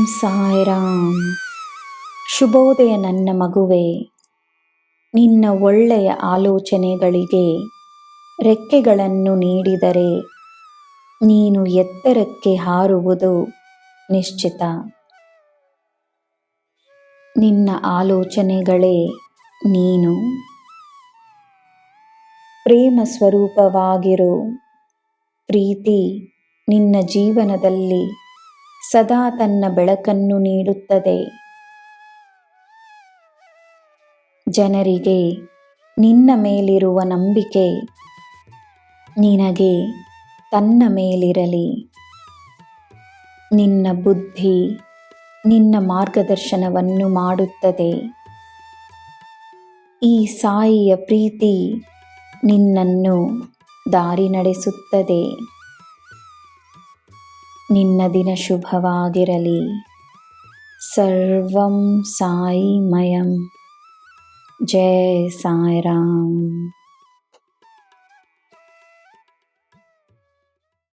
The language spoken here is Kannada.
ಸಾಯಿರಾಮ್. ಶುಭೋದಯ ನನ್ನ ಮಗುವೆ, ನಿನ್ನ ಒಳ್ಳೆಯ ಆಲೋಚನೆಗಳಿಗೆ ರೆಕ್ಕೆಗಳನ್ನು ನೀಡಿದರೆ ನೀನು ಎತ್ತರಕ್ಕೆ ಹಾರುವುದು ನಿಶ್ಚಿತ. ನಿನ್ನ ಆಲೋಚನೆಗಳೇ ನೀನು. ಪ್ರೇಮ ಸ್ವರೂಪವಾಗಿರು, ಪ್ರೀತಿ ನಿನ್ನ ಜೀವನದಲ್ಲಿ ಸದಾ ತನ್ನ ಬೆಳಕನ್ನು ನೀಡುತ್ತದೆ. ಜನರಿಗೆ ನಿನ್ನ ಮೇಲಿರುವ ನಂಬಿಕೆ ನಿನಗೆ ತನ್ನ ಮೇಲಿರಲಿ. ನಿನ್ನ ಬುದ್ಧಿ ನಿನ್ನ ಮಾರ್ಗದರ್ಶನವನ್ನು ಮಾಡುತ್ತದೆ. ಈ ಸಾಯಿಯ ಪ್ರೀತಿ ನಿನ್ನನ್ನು ದಾರಿ ನಡೆಸುತ್ತದೆ. ನಿನ್ನ ದಿನ ಶುಭವಾಗಿರಲಿ ಸರ್ವಂ ಸಾಯಿಮಯಂ ಜಯ ಸಾಯಿರಾಮ್